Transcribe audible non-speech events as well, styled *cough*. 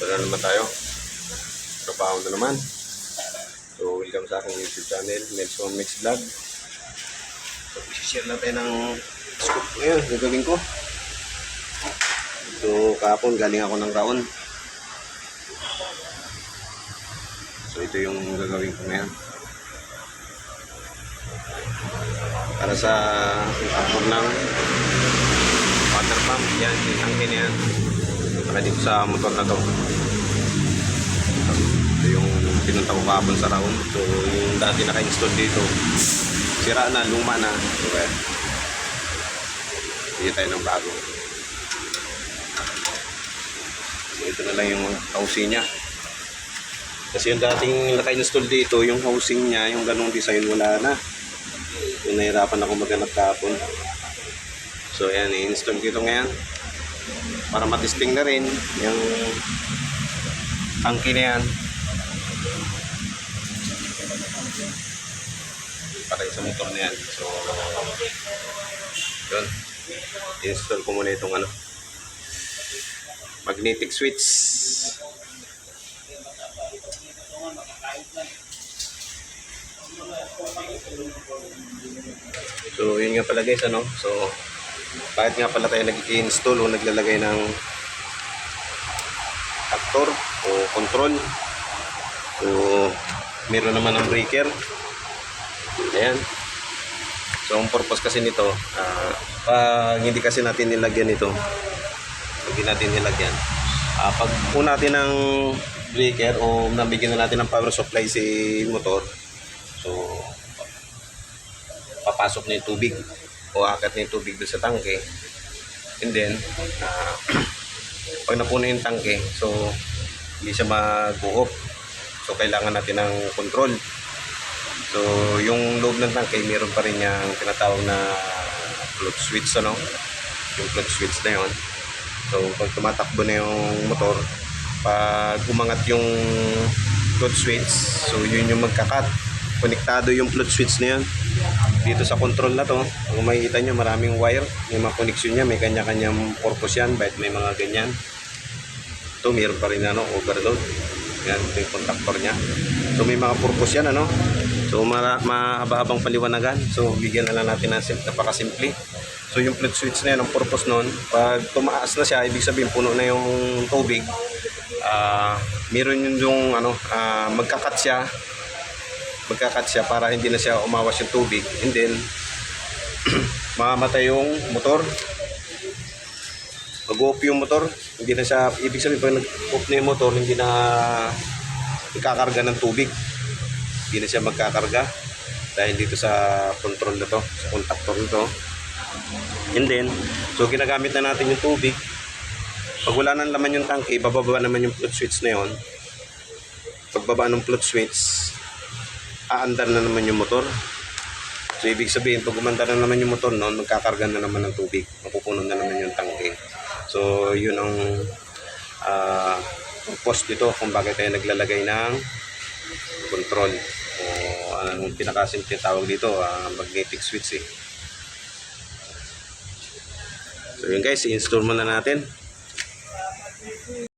Wala naman tayo. Trabaho na naman. So, welcome sa aking YouTube channel, Nelson Mix Vlog. So, isi-share natin ng scoop ngayon, gagawin ko. So, kahapon galing ako ng raon. So, ito yung gagawin ko ngayon. Para sa takbo ng water pump, yan, yung angkin yan. Saka dito sa motor na to. Ito yung pinunta ko kahapon sa Raon. So, yung dati naka-install dito, sira na, luma na. So, kaya, hindi tayo ng bago. So, ito na lang yung housing niya. Kasi yung dating naka-install dito, yung housing niya, yung ganong design, wala na. Yung nahirapan ako maghanap kahapon. So, ayan, i-install ko ito ngayon. Para matesting na rin yung tangke na yan. Para sa motor na yan. So, yun. Install ko muna itong ano, magnetic switch. So, yun nga pala guys, ano? So, bakit nga pala tayo nag-install o naglalagay ng actor o control. So, meron naman ng breaker. Ayan. So, ang purpose kasi nito, ah, pag hindi kasi natin nilagyan ito, hindi natin nilagyan, ah, pag po natin ng breaker o nabigyan na natin ng power supply si motor, so, papasok na yung tubig o akat na yung tubig sa tangke. And then, ah, *clears throat* pag napuno yung tangke, so hindi siya mag-uop. So kailangan natin ng control. So yung loob ng tangke, meron pa rin yung tinatawag na float switch, ano? Yung float switch na yon. So pag tumatakbo na yung motor, pag umangat yung float switch, so yun yung magkakat. Konektado yung float switch na yun dito sa control na to, kung makikita nyo maraming wire, may mga connection niya, may kanya-kanyang purpose yan, kahit may mga ganyan. Ito, mayroon pa rin ano, overload. Yan, ito yung contactor niya. So, may mga purpose yan, ano. So, mahaba-habang paliwanagan. So, bigyan na lang natin ng sim- napakasimple. So, yung float switch na yan, ang purpose nun, pag tumaas na siya, ibig sabihin puno na yung tubig, ah meron yung, yung ano, ah, magkakat siya, magkakat siya para hindi na siya umawas yung tubig. And then *clears throat* mamamatay yung motor. Mag-off yung motor. Hindi na siya ibig sabihin pag nag-off na yung motor hindi na ikakarga ng tubig. Hindi na siya magkakarga dahil dito sa control na to sa contactor nito and then so ginagamit na natin yung tubig. Pag wala nang laman yung tangke bababa naman yung float switch na yon pagbaba ng float switch aandar na naman yung motor. So, ibig sabihin, pag umandar na naman yung motor noon, magkakarga na naman ng tubig. Mapupuno na naman yung tangke. So, yun ang ah purpose dito kung bakit tayo naglalagay ng control. O anong pinakasimple tawag dito, ah, magnetic switch eh. So, yun guys, i-install muna natin.